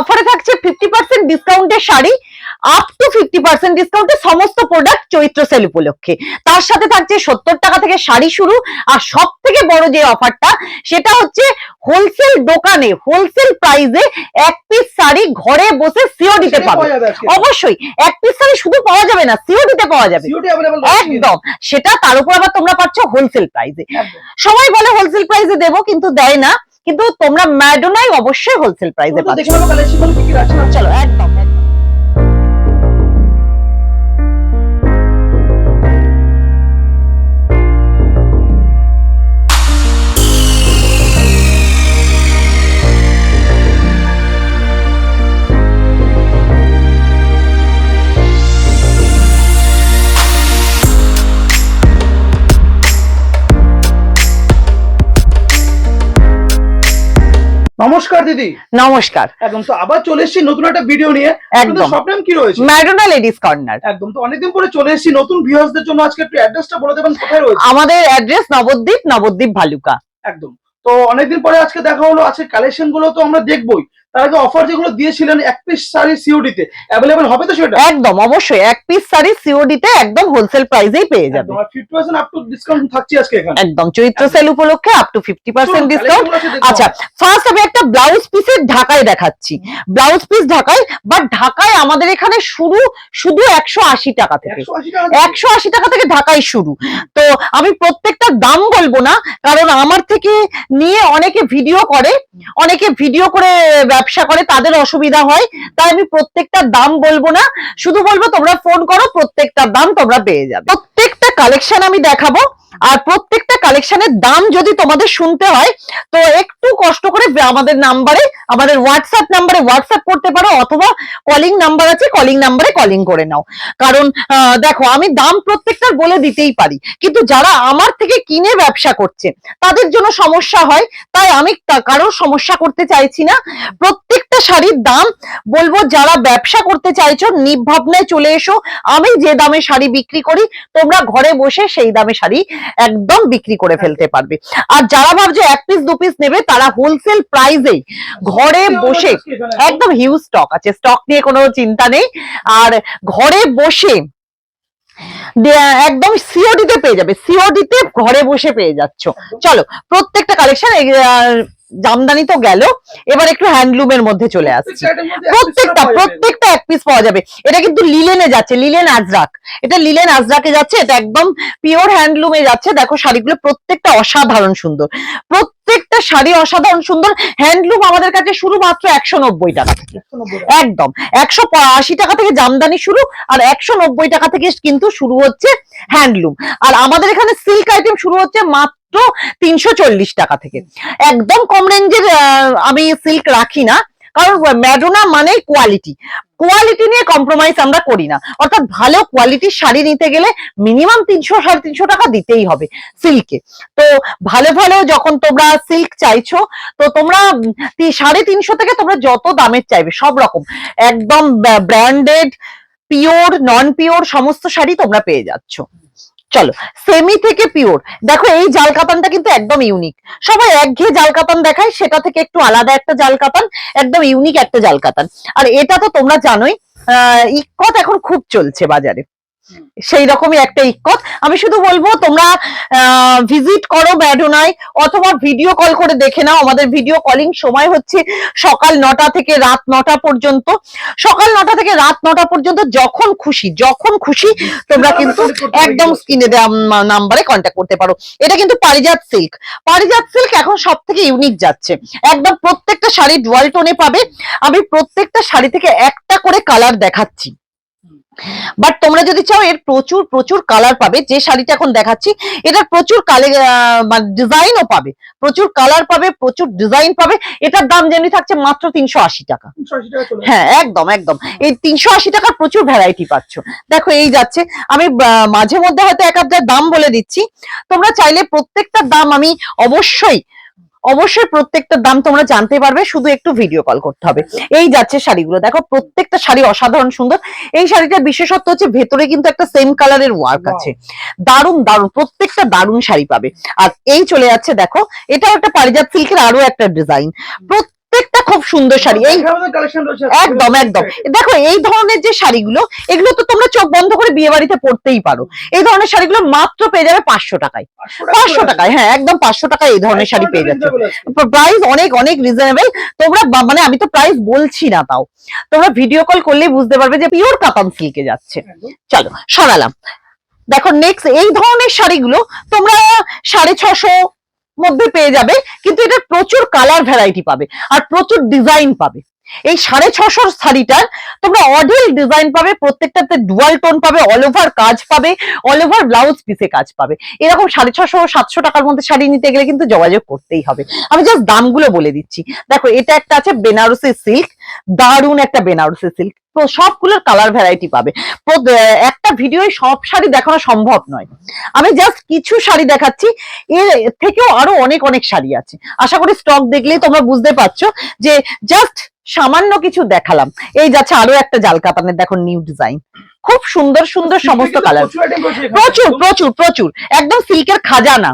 অফারে থাকছে fifty percent ডিসকাউন্টের sari up to fifty percent ডিসকাউন্টে সমস্ত প্রোডাক্ট চৈত্র সেল উপলক্ষে। তার সাথে থাকছে সত্তর টাকা থেকে শাড়ি শুরু আর সব থেকে বড় যে অফারটা সেটা হচ্ছে হোলসেল দোকানে হোলসেল প্রাইসে এক পিস শাড়ি ঘরে বসে সিও দিতে পাবে। অবশ্যই এক পিস শাড়ি শুধু পাওয়া যাবে না সিও দিতে পাওয়া যাবে। একদম সেটা তার উপর আবার তোমরা পাচ্ছ হোলসেল প্রাইসে। সবাই বলে হোলসেল প্রাইসে দেবো কিন্তু দেয় না। কিন্তু তোমরা ম্যাডোনাই অবশ্যই হোলসেল প্রাইসে পাচ্ছ। চলো একদম নমস্কার দিদি। নমস্কার। একদম তো আবার চলে এসেছি নতুন একটা ভিডিও নিয়ে। একদম। সব নাম কি রয়েছে? ম্যাডোনা লেডিস কর্নার একদম তো অনেকদিন পরে চলে এসেছি নতুন ভিউয়ার্সদের জন্য। আজকে একটু অ্যাড্রেসটা বলে দেবেন কোথায় রয়েছে? আমাদের অ্যাড্রেস নবদ্বীপ নবদ্বীপ ভালুকা। একদম তো অনেকদিন পরে আজকে দেখা হলো। আজকে কালেকশনগুলো তো আমরা দেখবোই। তার আগে অফার যেগুলো দিয়েছিলেন এক পিস শাড়ি সিওডি তে অ্যাভেলেবল হবে তো সেটা? একদম অবশ্যই এক পিস শাড়ি সিওডি তে একদম হোলসেল প্রাইসেই পেয়ে যাবে। একদম আর fifty percent up to discount থাকছে আজকে এখানে। একদম চৈত্র সেল উপলক্ষে আপ টু ফিফটি পার্সেন্ট চলুন, ডিসকাউন্ট। আচ্ছা ফার্স্ট আমি একটা ব্লাউজ পিসের ঢাকায় দেখাচ্ছি। ব্লাউজ পিস ঢাকায় বাট ঢাকায় আমাদের এখানে শুরু শুধু একশো আশি টাকা থেকে। 180 একশো আশি টাকা থেকে ঢাকায় শুরু। তো আমি প্রত্যেকটা দাম বলব না কারণ আমার থেকে নিয়ে অনেকে ভিডিও করে অনেকে ভিডিও করে ব্যবসা করে তাদের অসুবিধা হয়, তাই আমি প্রত্যেকটা দাম বলব না। শুধু বলব তোমরা ফোন করো, প্রত্যেকটা দাম তোমরা পেয়ে যাবে। প্রত্যেকটা কালেকশন আমি দেখাবো। আর প্রত্যেকটা কালেকশনের দাম যদি তোমাদের শুনতে হয়, তো একটু কষ্ট করে আমাদের নাম্বারে আমাদের হোয়াটসঅ্যাপ নাম্বারে হোয়াটসঅ্যাপ করতে পারো, অথবা কলিং নাম্বার আছে কলিং নাম্বারে কলিং করে নাও। কারণ দেখো, আমি দাম প্রত্যেকটার বলে দিতেই পারি। কিন্তু যারা আমার থেকে কিনে ব্যবসা করছে, তাদের জন্য সমস্যা হয়। তাই আমি কারোর সমস্যা করতে চাইছি না। প্রত্যেকটা শাড়ির দাম বলব যারা ব্যবসা করতে চাইছো নির্ভাবনায় চলে এসো। আমি যে দামে শাড়ি বিক্রি করি তোমরা ঘরে বসে সেই দামে শাড়ি একদম বিক্রি করে ফেলতে পারবে। আর যারা ভাবছ এক পিস দু পিস নেবে তারা হোলসেল প্রাইসেই ঘরে বসে একদম হিউজ স্টক আছে। স্টক নিয়ে কোনো চিন্তা নেই। আর ঘরে বসে একদম সিওডিতে পেয়ে যাবে। সিওডি তে ঘরে বসে পেয়ে যাচ্ছ। চলো প্রত্যেকটা কালেকশন জামদানি তো গেল। এবার একটু হ্যান্ডলুমের মধ্যে চলে আসছে। প্রত্যেকটা প্রত্যেকটা এক পিস পাওয়া যাবে। এটা কিন্তু লিলেনে যাচ্ছে লিলেন আজরাক এটা লিলেন আজরাকে যাচ্ছে এটা একদম পিওর হ্যান্ডলুমে যাচ্ছে। দেখো শাড়িগুলো প্রত্যেকটা অসাধারণ সুন্দর। প্রত্যেকটা শাড়ি অসাধারণ সুন্দর হ্যান্ডলুম আমাদের কাছে শুরু মাত্র একশো নব্বই টাকা থেকে। একদম একশো আশি টাকা থেকে জামদানি শুরু আর একশো নব্বই টাকা থেকে কিন্তু শুরু হচ্ছে হ্যান্ডলুম আর আমাদের এখানে সিল্ক আইটেম শুরু হচ্ছে মাত্র তিনশো চল্লিশ টাকা থেকে। একদম কম রেঞ্জের আমি সিল্ক রাখি না। কারণ ম্যাডোনা মানে কোয়ালিটি কোয়ালিটি নিয়ে কম্প্রোমাইজ আমরা করি না। অর্থাৎ ভালো কোয়ালিটির শাড়ি নিতে গেলে মিনিমাম তিনশো, সাড়ে তিনশো টাকা দিতেই হবে সিল্কে তো ভালো ভালো যখন তোমরা সিল্ক চাইছো, তো তোমরা সাড়ে তিনশো থেকে তোমরা যত দামের চাইবে, সব রকম। একদম ব্র্যান্ডেড পিওর নন পিওর সমস্ত শাড়ি তোমরা পেয়ে যাচ্ছ। চলো সেমি থেকে পিওর দেখো এই জাল কাতানটা কিন্তু একদম ইউনিক সবাই একঘেয়ে জাল কাতান দেখায় সেটা থেকে একটু আলাদা একটা জাল কাপান একদম ইউনিক একটা জাল কাতান। আর এটা তো তোমরা জানোই আহ, ইকট এখন খুব চলছে বাজারে। সেই রকমই একটা ইক্কত। আমি শুধু বলব তোমরা ভিজিট করো ব্যাডোনায় অথবা ভিডিও কল করে দেখে নাও। আমাদের ভিডিও কলিং সময় হচ্ছে সকাল নটা থেকে রাত নটা পর্যন্ত। সকাল নটা থেকে রাত নটা পর্যন্ত যখন খুশি যখন খুশি তোমরা কিন্তু একদম স্ক্রিনে দেওয়া নাম্বারে কন্ট্যাক্ট করতে পারো। এটা কিন্তু পারিজাত সিল্ক পারিজাত সিল্ক এখন সব থেকে ইউনিক যাচ্ছে। একদম প্রত্যেকটা শাড়ি ডুয়াল টোনে পাবে। আমি প্রত্যেকটা শাড়ি থেকে একটা করে কালার দেখাচ্ছি। বাট তোমরা যদি চাও এর প্রচুর প্রচুর কালার পাবে। যে শাড়িটা এখন দেখাচ্ছি এটার প্রচুর কালার মানে ডিজাইনও পাবে। প্রচুর কালার পাবে প্রচুর ডিজাইন পাবে। এটার দাম যেমনি থাকছে মাত্র তিনশো আশি টাকা। হ্যাঁ একদম একদম। এই তিনশো আশি টাকার প্রচুর ভ্যারাইটি পাচ্ছ। দেখো এই যাচ্ছে। আমি মাঝে মধ্যে হয়তো এক দাম বলে দিচ্ছি। তোমরা চাইলে প্রত্যেকটা দাম আমি অবশ্যই অবশ্যই প্রত্যেকটা দাম তোমরা জানতে পারবে শুধু একটু ভিডিও কল করতে হবে। এই যাচ্ছে শাড়িগুলো। দেখো প্রত্যেকটা শাড়ি অসাধারণ সুন্দর। এই শাড়িটা বিশেষত্ব হচ্ছে ভেতরে কিন্তু একটা সেম কালারের ওয়ার্ক. আছে। দারুণ দারুণ প্রত্যেকটা দারুণ শাড়ি পাবে। আর এই চলে যাচ্ছে দেখো এটাও একটা পারিজাত সিল্কের আরও একটা ডিজাইন প্রত্যেকটা খুব সুন্দর শাড়ি এই একদম একদম। দেখো এই ধরনের যে শাড়িগুলো এগুলো তো তোমরা চোখ বন্ধ করে বিয়ে বাড়িতে পড়তেই পারো। এই ধরনের শাড়িগুলো মাত্র পেয়ে যাবে পাঁচশো টাকায়। পাঁচশো টাকায় হ্যাঁ একদম পাঁচশো টাকায় এই ধরনের শাড়ি পেয়ে যাচ্ছে। প্রাইস অনেক অনেক রিজনেবল তোমরা মানে আমি তো প্রাইস বলছি না তাও। তোমরা ভিডিও কল করলেই বুঝতে পারবে যে পিওর কাতান সিল্কে যাচ্ছে। চলো সরালাম। দেখো নেক্সট এই ধরনের শাড়িগুলো তোমরা সাড়ে ছশো মধ্যে পেয়ে যাবে কিন্তু এটা প্রচুর কালার ভ্যারাইটি পাবে আর প্রচুর ডিজাইন পাবে। এই সাড়ে ছশোর শাড়িটার তোমরা অডেল ডিজাইন পাবে, প্রত্যেকটাতে ডুয়াল টোন পাবে অল ওভার কাজ পাবে অল ওভার ব্লাউজ পিসে কাজ পাবে। এরকম সাড়ে ছশো, সাতশো টাকার মধ্যে শাড়ি নিতে গেলে কিন্তু যোগাযোগ করতেই হবে। আমি জাস্ট দামগুলো বলে দিচ্ছি। দেখো, এটা একটা আছে বেনারসি সিল্ক দারুণ একটা বেনারসি সিল্ক সবগুলোর কালার ভ্যারাইটি পাবে। একটা ভিডিওয় সব শাড়ি দেখানো সম্ভব নয়। আমি জাস্ট কিছু শাড়ি দেখাচ্ছি। এর থেকেও আরও অনেক অনেক শাড়ি আছে। আশা করি স্টক দেখলেই তোমরা বুঝতে পারছ যে জাস্ট সামান্য কিছু দেখালাম। এই যাচ্ছে আরও একটা জাল কাতানের দেখো নিউ ডিজাইন খুব সুন্দর সুন্দর সমস্ত কালার প্রচুর প্রচুর প্রচুর একদম সিল্কের খাজানা।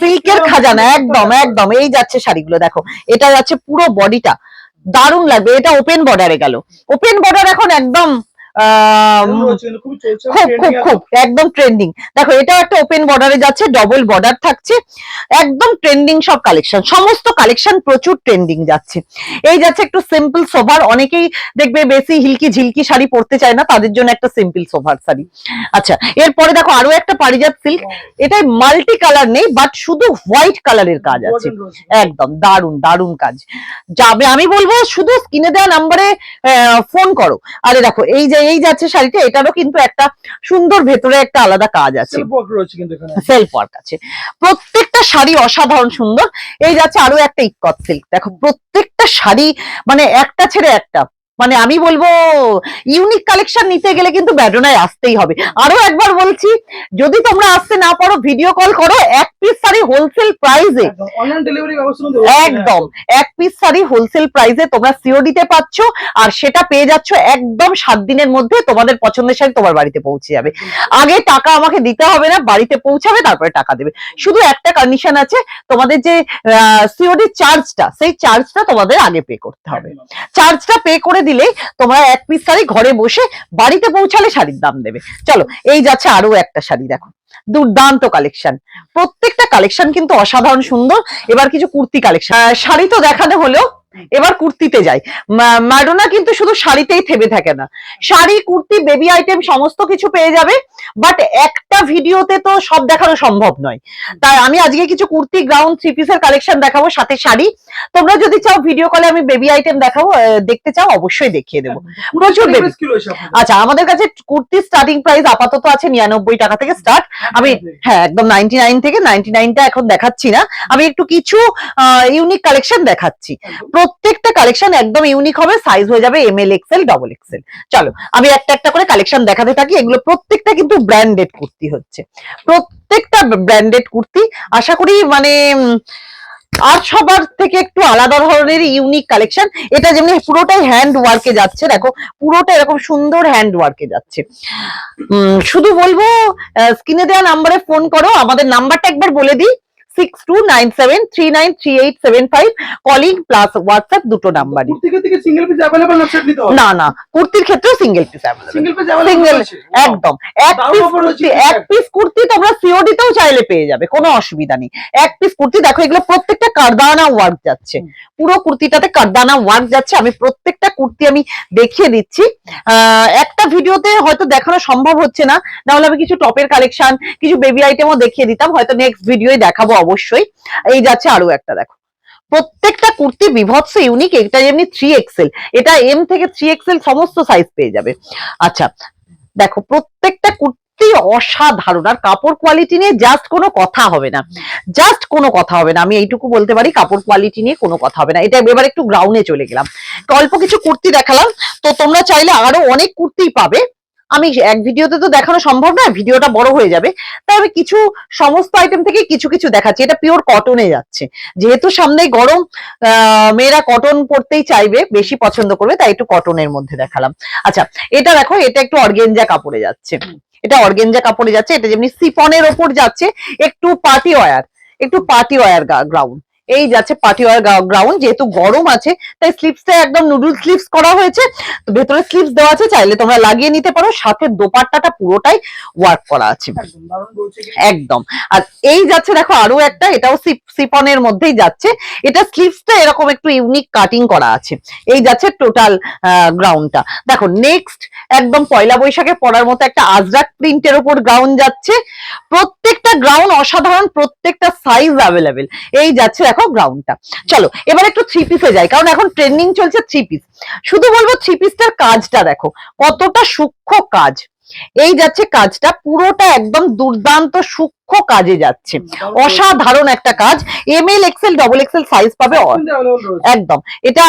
সিল্কের খাজানা একদম একদম। এই যাচ্ছে শাড়িগুলো দেখো। এটা যাচ্ছে পুরো বডিটা দারুণ লাগবে। এটা ওপেন বর্ডারে গেল। ওপেন বর্ডার এখন একদম খুব খুব খুব একদম ট্রেন্ডিং দেখো এটা একটা ওপেন বর্ডারে যাচ্ছে ডবল বর্ডার থাকছে। একদম ট্রেন্ডিং সব কালেকশন সমস্ত কালেকশন প্রচুর ট্রেন্ডিং যাচ্ছে। এই যাচ্ছে একটু সিম্পল সোভার অনেকেই দেখবে বেশি হিলকি ঝিলকি শাড়ি পরতে চায় না তাদের জন্য একটা সিম্পল সোভার শাড়ি। আচ্ছা এরপরে দেখো আরও একটা পারিজাত সিল্ক এটাই মাল্টি কালার নেই বাট শুধু হোয়াইট কালারের কাজ আছে। একদম দারুণ দারুণ কাজ। যাবে আমি বলব শুধু স্ক্রিনে দেওয়া নাম্বারে ফোন করো। আরে দেখো এই যে এই যাচ্ছে শাড়িটা এটারও কিন্তু একটা সুন্দর ভেতরে একটা আলাদা কাজ আছে। সেলফ ওয়ার্ক আছে। প্রত্যেকটা শাড়ি অসাধারণ সুন্দর। এই যাচ্ছে আরও একটা ইকট সিল্ক দেখো প্রত্যেকটা শাড়ি মানে একটা ছেড়ে একটা। মানে আমি বলব ইউনিক কালেকশন নিতে গেলে কিন্তু ব্যাডোনায় আসতেই হবে। আরও একবার বলছি যদি তোমরা আসতে না পারো ভিডিও কল করো এক পিস শাড়ি হোলসেল প্রাইসে অনলাইন ডেলিভারি ব্যবস্থা একদম এক পিস শাড়ি হোলসেল প্রাইসে তোমরা সিওডিতে পাচ্ছ আর সেটা পেয়ে যাচ্ছ একদম সাত দিনের মধ্যে তোমাদের পছন্দের শাড়ি তোমার বাড়িতে পৌঁছে যাবে। আগে টাকা আমাকে দিতে হবে না বাড়িতে পৌঁছাবে তারপরে টাকা দেবে। শুধু একটা কন্ডিশন আছে তোমাদের যে সিওডি চার্জটা সেই চার্জটা তোমাদের আগে পে করতে হবে। চার্জটা পে করে দিলে তোমরা এক পিস শাড়ি ঘরে বসে বাড়িতে পৌঁছালে শাড়ির দাম দেবে। চলো, এই যাচ্ছে আরও একটা শাড়ি, দেখো। দুর্দান্ত কালেকশন প্রত্যেকটা কালেকশন কিন্তু অসাধারণ সুন্দর। এবার কিছু কুর্তি কালেকশন শাড়ি তো দেখানো হলো এবার কুর্তিতে যাই। ম্যাডোনা কিন্তু শুধু শাড়িতেই থেমে থাকে না। শাড়ি কুর্তি বেবি আইটেম সমস্ত কিছু পেয়ে যাবে বাট একটা ভিডিওতে তো সব দেখানো সম্ভব নয়। তাই আমি আজকে কিছু কুর্তি গ্রাউন্ড থ্রি পিসের কালেকশন দেখাবো সাথে শাড়ি। তোমরা যদি চাও ভিডিও কলে আমি বেবি আইটেম দেখাবো দেখতে চাও অবশ্যই দেখিয়ে দেবো। প্রচুর আপনাদের? আচ্ছা আমাদের কাছে কুর্তি স্টার্টিং প্রাইস আপাতত আছে নিরানব্বই টাকা থেকে স্টার্ট আমি হ্যাঁ একদম নাইনটি নাইন থেকে নাইনটি নাইনটা এখন দেখাচ্ছি না। আমি একটু কিছু ইউনিক কালেকশন দেখাচ্ছি। প্রত্যেকটা কালেকশন একদম ইউনিক হবে সাইজ হয়ে যাবে M L XL double XL চলো, আমি একটা একটা করে কালেকশন দেখাতে থাকি, এগুলো প্রত্যেকটা কিন্তু ব্র্যান্ডেড কুর্তি হচ্ছে। প্রত্যেকটা ব্র্যান্ডেড কুর্তি, আশা করি মানে আর সবার থেকে একটু আলাদা ধরনের ইউনিক কালেকশন এটা যেমনি পুরোটাই হ্যান্ড ওয়ার্কে যাচ্ছে, দেখো, পুরোটা এরকম সুন্দর হ্যান্ড ওয়ার্কে যাচ্ছে। শুধু বলব স্ক্রিনে দেওয়া নাম্বারে ফোন করো, আমাদের নাম্বারটা একবার বলে দিই। Six two nine seven three nine three eight seven five calling plus WhatsApp দুটো নাম্বারই সিঙ্গেল পিস অ্যাভেলেবল না না কুর্তির ক্ষেত্রেও single piece single piece single একদম। এক পিস কুর্তি এক পিস কুর্তি তোমরা সিওডি তেও চাইলে পেয়ে যাবে কোনো অসুবিধা নেই। এক পিস কুর্তি দেখো এগুলো প্রত্যেকটা কারদানা ওয়ার্ক যাচ্ছে। পুরো কুর্তিটাতে কারদানা ওয়ার্ক যাচ্ছে। আমি প্রত্যেকটা কুর্তি আমি দেখিয়ে দিচ্ছি। আহ, একটা ভিডিওতে হয়তো দেখানো সম্ভব হচ্ছে না। নাহলে আমি কিছু টপের কালেকশন কিছু বেবি আইটেমও দেখিয়ে দিতাম। হয়তো নেক্সট ভিডিওই দেখাবো অবশ্যই। এই যাচ্ছে আরও একটা দেখো। প্রত্যেকটা কুর্তি বিভৎস ইউনিক এটা যেমনি থ্রি এক্সেল এটা এম থেকে থ্রি এক্সেল সমস্ত সাইজ পেয়ে যাবে। আচ্ছা দেখো, প্রত্যেকটা কুর্তি অসাধারণ, আর কাপড় কোয়ালিটি নিয়ে জাস্ট কোনো কথা হবে না। জাস্ট কোনো কথা হবে না, আমি এইটুকু বলতে পারি, কাপড় কোয়ালিটি নিয়ে কোনো কথা হবে না। এটা এবার একটু গ্রাউন্ডে চলে গেলাম। অল্প কিছু কুর্তি দেখালাম। তো তোমরা চাইলে আরও অনেক কুর্তি পাবে। আমি এক ভিডিওতে তো দেখানো সম্ভব না, ভিডিওটা বড় হয়ে যাবে। তাই আমি কিছু সমস্ত আইটেম থেকে কিছু কিছু দেখাচ্ছি। এটা পিওর কটনে যাচ্ছে। যেহেতু সামনে গরম মেয়েরা কটন পরতেই চাইবে, বেশি পছন্দ করবে, তাই একটু কটনের মধ্যে দেখালাম। আচ্ছা এটা দেখো, এটা একটু অর্গেঞ্জা কাপড়ে যাচ্ছে। এটা অর্গেঞ্জা কাপড়ে যাচ্ছে, এটা যেমনি সিফনের ওপর যাচ্ছে, একটু পার্টি ওয়ার একটু পার্টি ওয়ার গ্রাউন্ড এই যাচ্ছে পাটিওয়ার গ্রাউন্ড যেহেতু গরম আছে তাই স্লিপসটা একদম নুডল স্লিপস করা হয়েছে। তো ভেতরে স্লিপস দেওয়া আছে চাইলে তোমরা লাগিয়ে নিতে পারো সাথে দোপাট্টাটা পুরোটাই ওয়ার্ক করা আছে। একদম আর এই যাচ্ছে দেখো আরও একটা এটাও সিপনের মধ্যেই যাচ্ছে। এটা স্লিভসটা এরকম একটু ইউনিক কাটিং করা আছে। এই যাচ্ছে টোটাল গ্রাউন্ডটা দেখো নেক্সট একদম পয়লা বৈশাখে পড়ার মতো একটা আজরাক প্রিন্টের উপর গ্রাউন্ড যাচ্ছে। প্রত্যেকটা গ্রাউন্ড অসাধারণ প্রত্যেকটা সাইজ অ্যাভেলেবেল এই যাচ্ছে দেখো গ্রাউন্ডটা চলো এবার একটু থ্রি পিসে যাই কারণ এখন ট্রেন্ডিং চলছে থ্রি পিস শুধু বলব থ্রি পিসটার কাজটা দেখো কতটা সূক্ষ্ম কাজ। এই যাচ্ছে কাজটা পুরোটা একদম দুর্দান্ত সূক্ষ্ম কাজে যাচ্ছে। অসাধারণ একটা কাজ M L XL double XL size পাবে। একদম। এটা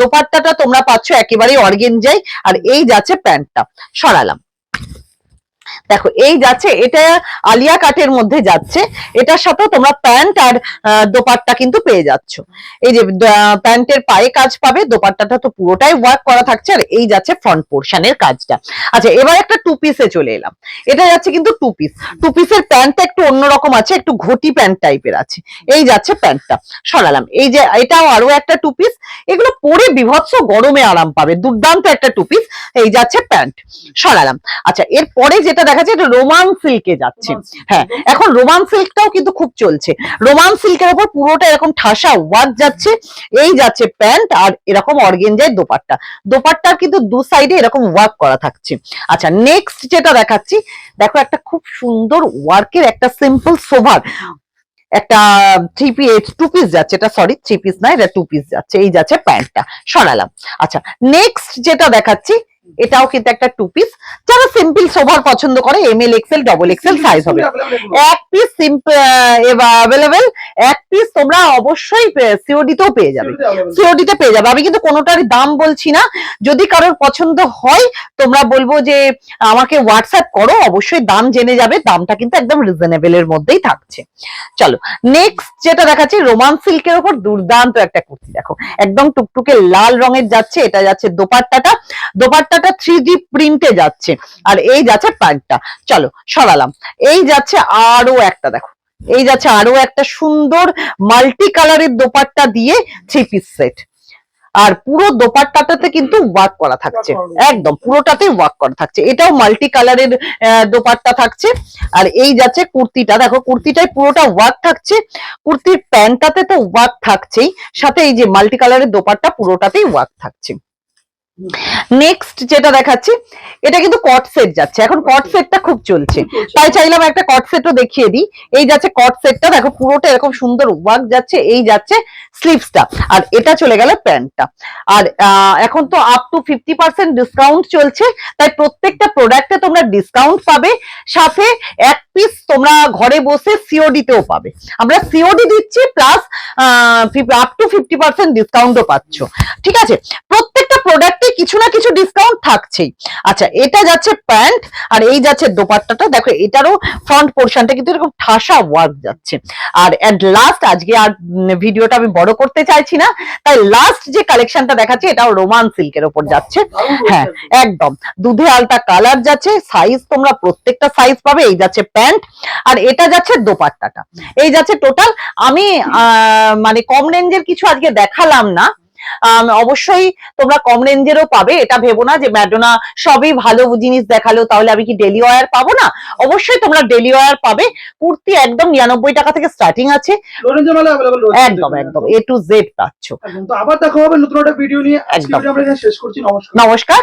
দোপাট্টাটা তোমরা পাচ্ছ একেবারেই অর্গেনজাই আর এই যাচ্ছে প্যান্টটা। সরালাম। দেখো, এই যাচ্ছে, এটা আলিয়া কাটের মধ্যে যাচ্ছে, এটার সাথে তোমরা প্যান্ট আর দোপাট্টা কিন্তু পেয়ে যাচ্ছ। এই যে প্যান্টের পায়ে কাজ পাবে, দোপাট্টাটা তো পুরোটাই ওয়ার্ক করা থাকছে, আর এই যাচ্ছে ফ্রন্ট পোর্শনের কাজটা। আচ্ছা এবার একটা টু পিসে চলে এলাম। এটা যাচ্ছে কিন্তু টু পিস টু পিসের প্যান্টটা একটু অন্যরকম আছে, একটু ঘটি প্যান্ট টাইপের আছে। এই যাচ্ছে প্যান্টটা। সরালাম। এই যে, এটাও আরও একটা টু পিস এগুলো পরে বিভৎস গরমে আরাম পাবে। দুর্দান্ত একটা টু পিস এই যাচ্ছে প্যান্ট। সরালাম। আচ্ছা এরপরে যেটা যাচ্ছে এটা রোমান সিল্কে যাচ্ছে। হ্যাঁ এখন রোমান সিল্কটাও কিন্তু খুব চলছে। রোমান সিল্কের উপর পুরোটা এরকম ঠাসা ওয়ার্ক যাচ্ছে এই যাচ্ছে প্যান্ট আর এরকম অর্গেনজায় দোপাট্টা। দোপাট্টার কিন্তু দু সাইডে এরকম ওয়ার্ক করা থাকছে। আচ্ছা নেক্সট যেটা দেখাচ্ছি দেখো একটা খুব সুন্দর ওয়ার্কের একটা সিম্পল সোভার একটা থ্রি পিস টু পিস যাচ্ছে এটা সরি থ্রি পিস না এটা টু পিস যাচ্ছে এই যাচ্ছে প্যান্টটা। সরালাম। আচ্ছা নেক্সট যেটা দেখাচ্ছি এটাও কিন্তু একটা টু পিস যারা সিম্পল সোভার পছন্দ করে M L XL double XL size হবে। এক পিস অ্যাভেলেবেল এক পিস তোমরা অবশ্যই সিওডি তেও পেয়ে যাবে। Available available। সিওডি তে পেয়ে যাবে। আমি কিন্তু কোনোটার দাম বলছি না। যদি কারোর পছন্দ হয় তোমরা বলব যে আমাকে হোয়াটসঅ্যাপ করো। অবশ্যই দাম জেনে যাবে। দামটা কিন্তু একদম রিজনেবল এর মধ্যেই থাকছে। চলো নেক্সট যেটা দেখাচ্ছি রোমান সিল্কের ওপর দুর্দান্ত একটা কুর্তি। দেখো একদম টুকটুকে লাল রঙের যাচ্ছে। এটা যাচ্ছে দোপাট্টাটা। দোপাট্টাটা থ্রি ডি প্রিন্টে যাচ্ছে। আর এই যাচ্ছে প্যান্টটা চলো সরালাম। এই যাচ্ছে আরও একটা দেখো। এই যাচ্ছে আরও একটা সুন্দর মাল্টি কালারের দোপাট্টা দিয়ে থ্রি পিস সেট আর পুরো দোপাট্টাটাতে কিন্তু ওয়ার্ক করা থাকছে। একদম পুরোটাতেই ওয়ার্ক করা থাকছে। এটাও মাল্টি কালারের দোপাট্টা থাকছে। আর এই যাচ্ছে কুর্তিটা। দেখো কুর্তিটাই পুরোটা ওয়ার্ক থাকছে। কুর্তির প্যান্টটাতে তো ওয়ার্ক থাকছেই। সাথে এই যে মাল্টি কালারের দোপাট্টা পুরোটাতেই ওয়ার্ক থাকছে। নেক্সট যেটা দেখাচ্ছি এটা কিন্তু কট সেট যাচ্ছে। এখন কট সেটটা খুব চলছে। তাই চাইলাম একটা কট সেটও দেখিয়ে দিই। এই যাচ্ছে কট সেটটা দেখো পুরোটা এরকম সুন্দর ওয়ার্ক যাচ্ছে এই যাচ্ছে স্লিভসটা আর এটা চলে গেল প্যান্টটা আর এখন তো up to fifty percent discount চলছে তাই প্রত্যেকটা প্রোডাক্টে তোমরা ডিসকাউন্ট পাবে। সাথে এক পিস তোমরা ঘরে বসে সিওডি তেও পাবে। আমরা সিওডি দিচ্ছি plus up to fifty percent ডিসকাউন্টও পাচ্ছ। ঠিক আছে? প্রোডাক্টে কিছু না কিছু ডিসকাউন্ট থাকছেই। আচ্ছা এটা যাচ্ছে প্যান্ট আর এই যাচ্ছে দোপাট্টাটা। দেখো এটারও ফ্রন্ট পোর্শনটা কিন্তু এরকম ঠাসা ওয়ার্ক যাচ্ছে। আর এট লাস্ট আজকে আর ভিডিওটা আমি বড় করতে চাইছি না তাই লাস্ট যে কালেকশনটা দেখাচ্ছি এটাও রোমান সিল্কের ওপর যাচ্ছে। হ্যাঁ একদম। দুধে আলতা কালার যাচ্ছে সাইজ তোমরা প্রত্যেকটা সাইজ পাবে এই যাচ্ছে প্যান্ট আর এটা যাচ্ছে দোপাট্টাটা। এই যাচ্ছে টোটাল আমি আহ, মানে কম রেঞ্জের কিছু আজকে দেখালাম না অবশ্যই তোমরা কম রেঞ্জেরও পাবে এটা ভেবো না যে ম্যাডোনা সবই ভালো জিনিস দেখাল তাহলে আমি কি ডেলি ওয়ার পাবো না? অবশ্যই তোমরা ডেলি ওয়ার পাবে কুর্তি একদম নিরানব্বই টাকা থেকে স্টার্টিং আছে। একদম একদম এ টু জেড পাচ্ছ। তো আবার দেখা হবে নতুন একটা ভিডিও নিয়ে। একদম। শেষ করছি নমস্কার।